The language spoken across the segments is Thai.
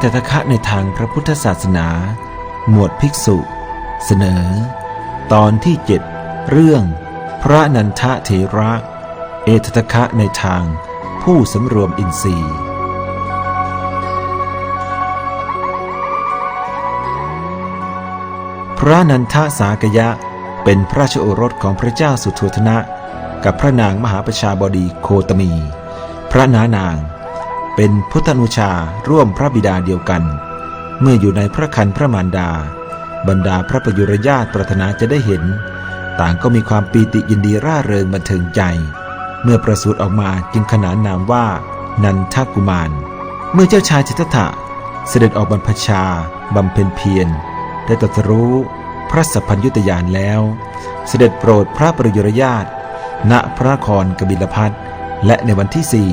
เอตทะคะในทางพระพุทธศาสนา หมวดภิกษุ เสนอ ตอนที่เจ็ดเรื่อง พระนันทะเถระ เอตทะคะในทางผู้สำรวมอินทรีย์ พระนันทะสากยะเป็นพระราชโอรสของพระเจ้าสุโธทนะ กับพระนางมหาประชาบดีโคตมี พระนานาง เป็นพุทธนุชาร่วมพระบิดาเดียวกัน เมื่ออยู่ในพระคันพระมารดา บรรดาพระประยุรญาติปรารถนาจะได้เห็น ต่างก็มีความปีติยินดีร่าเริงบันเทิงใจ เมื่อประสูติออกมาจึงขนานนามว่า นันทกุมาร เมื่อเจ้าชายจิตตถะเสด็จออกบรรพชาบำเพ็ญเพียรได้ตรัสรู้พระสัพพัญญุตยานแล้ว เสด็จโปรดพระประยุรญาติณพระนครกบิลพัทและในวันที่สี่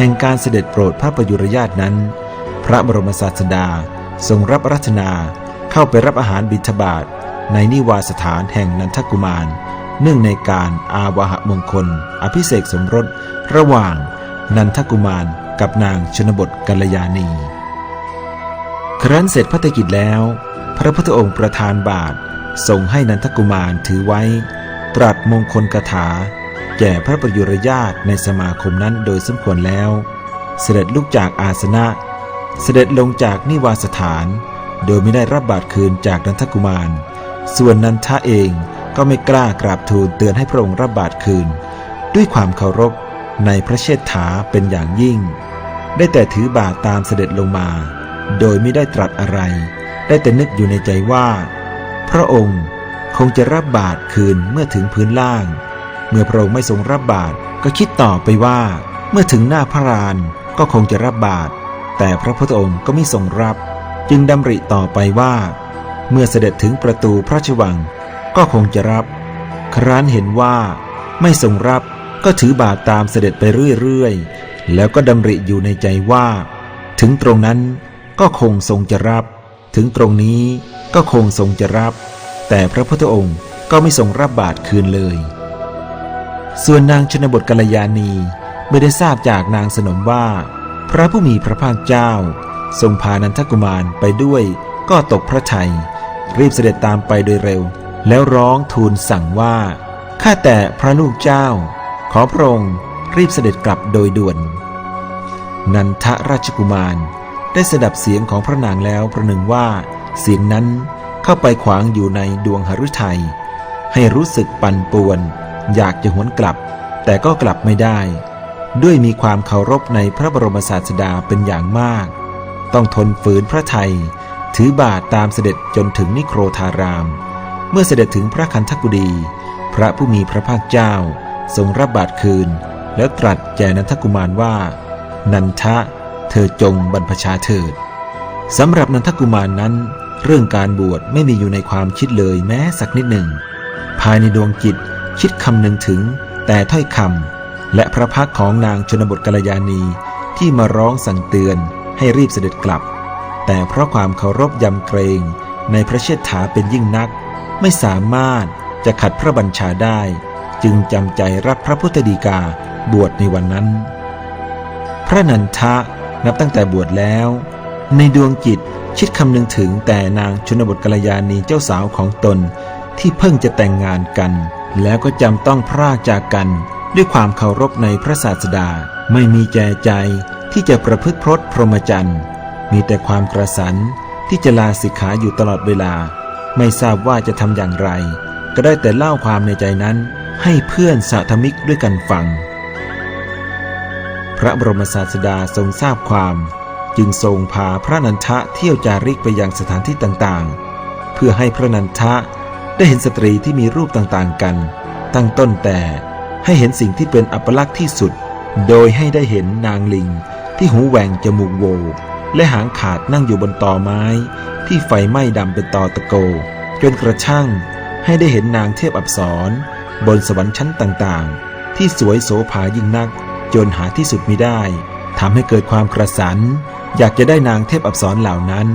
แห่งการเสด็จโปรดพระประยุรญาตินั้น พระบรมศาสดาทรงรับรัชนาเข้าไปรับอาหารบิณฑบาตในนิวาสถานแห่งนันทกุมาร เนื่องในการอาวาหมงคล อภิเษกสมรสระหว่างนันทกุมารกับนางชนบทกัลยาณี ครั้นเสร็จพัฒกิจแล้ว พระพุทธองค์ประทานบาททรงให้นันทกุมารถือไว้ ตรัสมงคลกถา แก่พระประยุรญาติในสมาคมนั้นโดยสมควรแล้ว เสด็จลุกจากอาสนะ เสด็จลงจากนิวาสถาน โดยไม่ได้รับบาทคืนจากนันทกุมาร ส่วนนันทะเองก็ไม่กล้ากราบทูลเตือนให้พระองค์รับบาทคืน ด้วยความเคารพในพระเชษฐาเป็นอย่างยิ่ง ได้แต่ถือบาทตามเสด็จลงมา โดยไม่ได้ตรัสอะไร ได้แต่นึกอยู่ในใจว่า พระองค์คงจะรับบาทคืนเมื่อถึงพื้นล่าง เมื่อพระองค์ไม่ทรงรับบาทก็คิดต่อไปว่า เมื่อถึงหน้าพระรานก็คงจะรับบาทแต่พระพุทธองค์ก็ไม่ทรงรับ จึงดำริต่อไปว่า เมื่อเสด็จถึงประตูพระราชวัง ก็คงจะรับ ครั้นเห็นว่า ไม่ทรงรับก็ถือบาทตามเสด็จไปเรื่อยๆ แล้วก็ดำริอยู่ในใจว่า ถึงตรงนั้นก็คงทรงจะรับ ถึงตรงนี้ก็คงทรงจะรับ แต่พระพุทธองค์ก็ไม่ทรงรับบาทคืนเลย ส่วนนางชนบทกัลยาณีไม่ได้ทราบจากนางสนมว่า พระผู้มีพระภาคเจ้า ทรงพานันทกุมารไปด้วยก็ตกพระทัยรีบเสด็จตามไปโดยเร็ว แล้วร้องทูลสั่งว่า ข้าแต่พระลูกเจ้า ขอพระองค์รีบเสด็จกลับโดยด่วน นันทราชกุมารได้สดับเสียงของพระนางแล้วประหนึ่งว่า เสียงนั้นเข้าไปขวางอยู่ในดวงหฤทัยให้รู้สึกปั่นป่วน อยากจะหวนกลับ แต่ก็กลับไม่ได้ ด้วยมีความเคารพในพระบรมศาสดาเป็นอย่างมาก ต้องทนฝืนพระไทย ถือบาทตามเสด็จจนถึงนิโครธาราม เมื่อเสด็จถึงพระคันธกุดี พระผู้มีพระภาคเจ้า ทรงรับบาทคืน แล้วตรัสแก่นันทกุมารว่า นันทะ เธอจงบรรพชาเถิดสำหรับนันทกุมารนั้น เรื่องการบวชไม่มีอยู่ในความคิดเลยแม้สักนิดหนึ่ง ภายในดวงจิต คิดคำหนึ่งถึงแต่ถ้อยคำและพระพักของนางชนบทกัลยาณีที่มาร้องสั่งเตือนให้รีบเสด็จกลับ แต่เพราะความเคารพยำเกรงในพระเชษฐาเป็นยิ่งนัก ไม่สามารถจะขัดพระบัญชาได้ จึงจำใจรับพระพุทธดีกาบวชในวันนั้น พระนันทะนับตั้งแต่บวชแล้ว ในดวงจิตคิดคำนึงถึงแต่นางชนบทกัลยาณีเจ้าสาวของตนที่เพิ่งจะแต่งงานกัน แล้วก็จำต้องพรากจากกันด้วยความเคารพในพระศาสดา ไม่มีแจใจที่จะประพฤติพรตพรหมจรรย์ มีแต่ความกระสันที่จะลาสิกขาอยู่ตลอดเวลา ไม่ทราบว่าจะทำอย่างไร ก็ได้แต่เล่าความในใจนั้น ให้เพื่อนสาธมิกด้วยกันฟัง พระบรมศาสดาทรงทราบความ จึงทรงพาพระนันทะเที่ยวจาริกไปยังสถานที่ต่างๆ เพื่อให้พระนันทะ ได้เห็นสตรีที่มีรูปต่างๆกัน ตั้งต้นแต่ให้เห็นสิ่งที่เป็นอัปลักษณ์ที่สุด โดยให้ได้เห็นนางลิง ที่หูแหว่งจมูกโว และหางขาดนั่งอยู่บนตอไม้ ที่ไฟไหม้ดำเป็นตอตะโก จนกระทั่ง ให้ได้เห็นนางเทพอับสรบนสวรรค์ชั้นต่างๆ ที่สวยโสภายิ่งนัก จนหาที่สุดมิได้ทำให้เกิดความกระสัน อยากจะได้นางเทพอับสรเหล่านั้น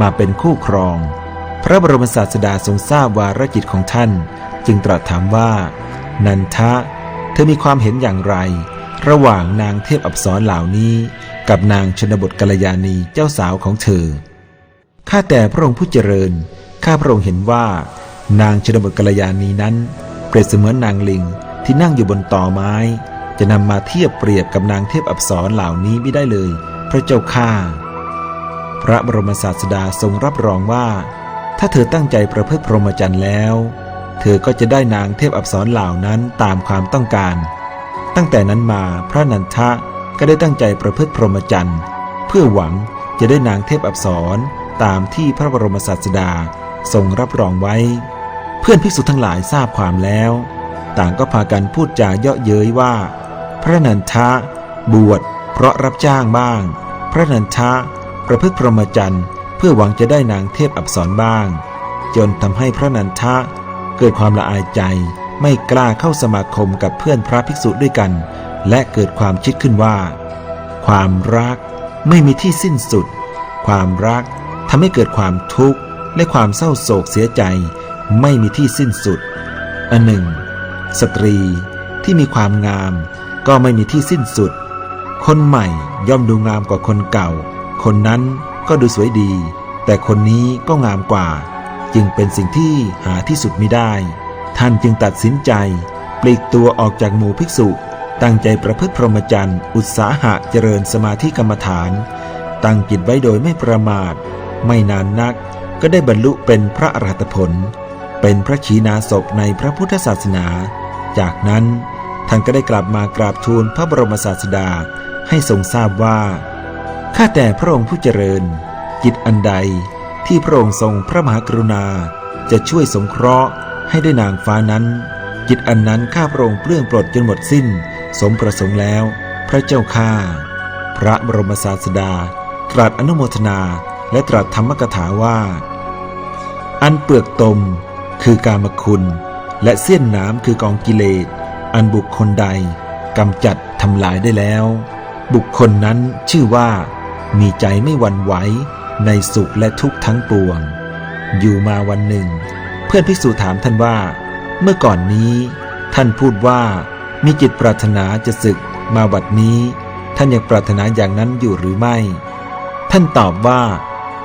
มาเป็นคู่ครอง พระบรมศาสดาทรงทราบวาระจิตของท่าน จึงตรัสถามว่า นันทะ เธอมีความเห็นอย่างไร ระหว่างนางเทพอับสรเหล่านี้กับนางชนบทกัลยาณีเจ้าสาวของเธอ ข้าแต่พระองค์ผู้เจริญ ข้าพระองค์เห็นว่า นางชนบทกัลยาณีนั้น เปรียบเสมือนนางลิงที่นั่งอยู่บนตอไม้ จะนำมาเทียบเปรียบกับนางเทพอับสรเหล่านี้ไม่ได้เลย พระเจ้าข้า พระบรมศาสดาทรงรับรองว่า ถ้าเธอตั้งใจประพฤติพรหมจรรย์แล้ว เธอก็จะได้นางเทพอับสรเหล่านั้นตามความต้องการ ตั้งแต่นั้นมาพระนันทะก็ได้ตั้งใจประพฤติพรหมจรรย์เพื่อหวังจะได้นางเทพอับสรตามที่พระบรมศาสดาทรงรับรองไว้ เพื่อนภิกษุทั้งหลายทราบความแล้ว ต่างก็พากันพูดจาเยาะเย้ยว่า พระนันทะ บวช เพราะรับจ้างบ้าง พระนันทะ ประพฤติพรหมจรรย์ พื่อหวังจะได้นางเทพอับสรบ้าง จนทำให้พระนันทะเกิดความละอายใจไม่กล้าเข้าสมาคมกับเพื่อนพระภิกษุด้วยกัน และเกิดความคิดขึ้นว่า ความรักไม่มีที่สิ้นสุด ความรักทำให้เกิดความทุกข์และความเศร้าโศกเสียใจ ไม่มีที่สิ้นสุดอันหนึ่ง สตรีที่มีความงาม ก็ไม่มีที่สิ้นสุด คนใหม่ย่อมดูงามกว่าคนเก่า คนนั้น ก็ดูสวยดี แต่คนนี้ก็งามกว่า จึงเป็นสิ่งที่หาที่สุดไม่ได้ ท่านจึงตัดสินใจปลีกตัวออกจากหมู่ภิกษุ ตั้งใจประพฤติพรหมจรรย์ อุตสาหะเจริญสมาธิกรรมฐาน ตั้งจิตไว้โดยไม่ประมาท ไม่นานนักก็ได้บรรลุเป็นพระอรหัตผล เป็นพระขีณาสพในพระพุทธศาสนา จากนั้นท่านก็ได้กลับมากราบทูลพระบรมศาสดาให้ทรงทราบว่า ข้าแต่พระองค์ผู้เจริญจิตอันใดที่พระองค์ทรงพระมหากรุณาจะช่วยสงเคราะห์ให้ได้นางฟ้านั้นจิตอันนั้นข้าพระองค์เปลื้องปลดจนหมดสิ้น สมประสงค์แล้ว พระเจ้าข้าพระบรมศาสดา ตรัสอนุโมทนาและตรัสธรรมกถาว่า อันเปลือกตมคือกามคุณ และเสี้ยนน้ำคือกองกิเลส อันบุคคลใดกำจัดทำลายได้แล้ว บุคคลนั้นชื่อว่า มีใจไม่หวั่นไหวในสุขและทุกข์ทั้งปวง อยู่มาวันหนึ่ง เพื่อนภิกษุถามท่านว่า เมื่อก่อนนี้ ท่านพูดว่ามีจิตปรารถนาจะศึกมาบัดนี้ ท่านยังปรารถนาอย่างนั้นอยู่หรือไม่ ท่านตอบว่า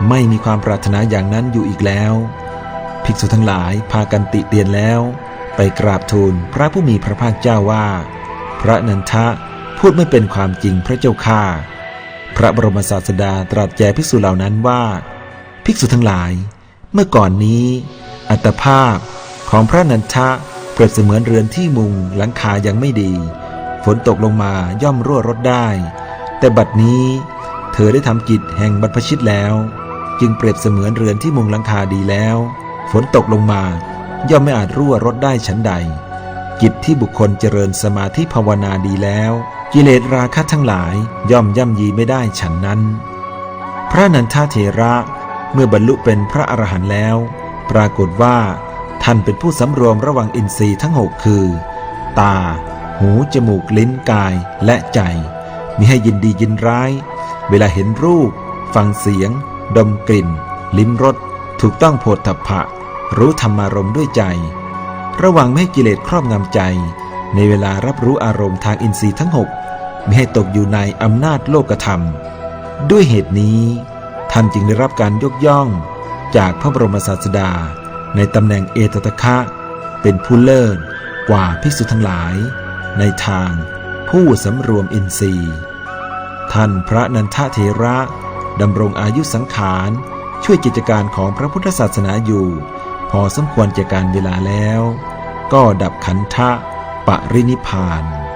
ไม่มีความปรารถนาอย่างนั้นอยู่อีกแล้ว ภิกษุทั้งหลายพากันติเตียนแล้ว ไปกราบทูลพระผู้มีพระภาคเจ้าว่า พระนันทะพูดไม่เป็นความจริงพระเจ้าข้า พระบรมศาสดาตรัสแก่ภิกษุเหล่านั้นว่า ภิกษุทั้งหลาย เมื่อก่อนนี้ อัตภาพของพระนันทะเปรียบเสมือนเรือนที่มุงหลังคายังไม่ดี ฝนตกลงมาย่อมรั่วรดได้ แต่บัดนี้ เธอได้ทำกิจแห่งบรรพชิตแล้ว จึงเปรียบเสมือนเรือนที่มุงหลังคาดีแล้ว ฝนตกลงมาย่อมไม่อาจรั่วรดได้ฉันใด กิจที่บุคคลเจริญสมาธิภาวนาดีแล้ว กิเลสราคะทั้งหลายย่อมย่ำยีไม่ได้ฉันนั้น พระนันทเถระเมื่อบรรลุเป็นพระอรหันต์แล้ว ปรากฏว่าท่านเป็นผู้สำรวมระวังอินทรีย์ทั้งหกคือ ตา หู จมูก ลิ้น กาย และใจ มิให้ยินดียินร้าย เวลาเห็นรูป ฟังเสียง ดมกลิ่น ลิ้มรส ถูกต้องโผฏฐัพพะ รู้ธรรมารมด้วยใจ ระวังไม่ให้กิเลสครอบงำใจ ในเวลารับรู้อารมณ์ทางอินทรีย์ทั้งหกไม่ให้ตกอยู่ในอำนาจโลกธรรม ด้วยเหตุนี้ ท่านจึงได้รับการยกย่อง จากพระบรมศาสดา ในตำแหน่งเอตตะคะ เป็นผู้เลิศกว่าภิกษุทั้งหลาย ในทางผู้สำรวมอินทรีย์ ท่านพระนันทเถระดำรงอายุสังขารช่วยกิจการของพระพุทธศาสนาอยู่ พอสมควรแก่การเวลาแล้ว ก็ดับขันธะ ปรินิพพาน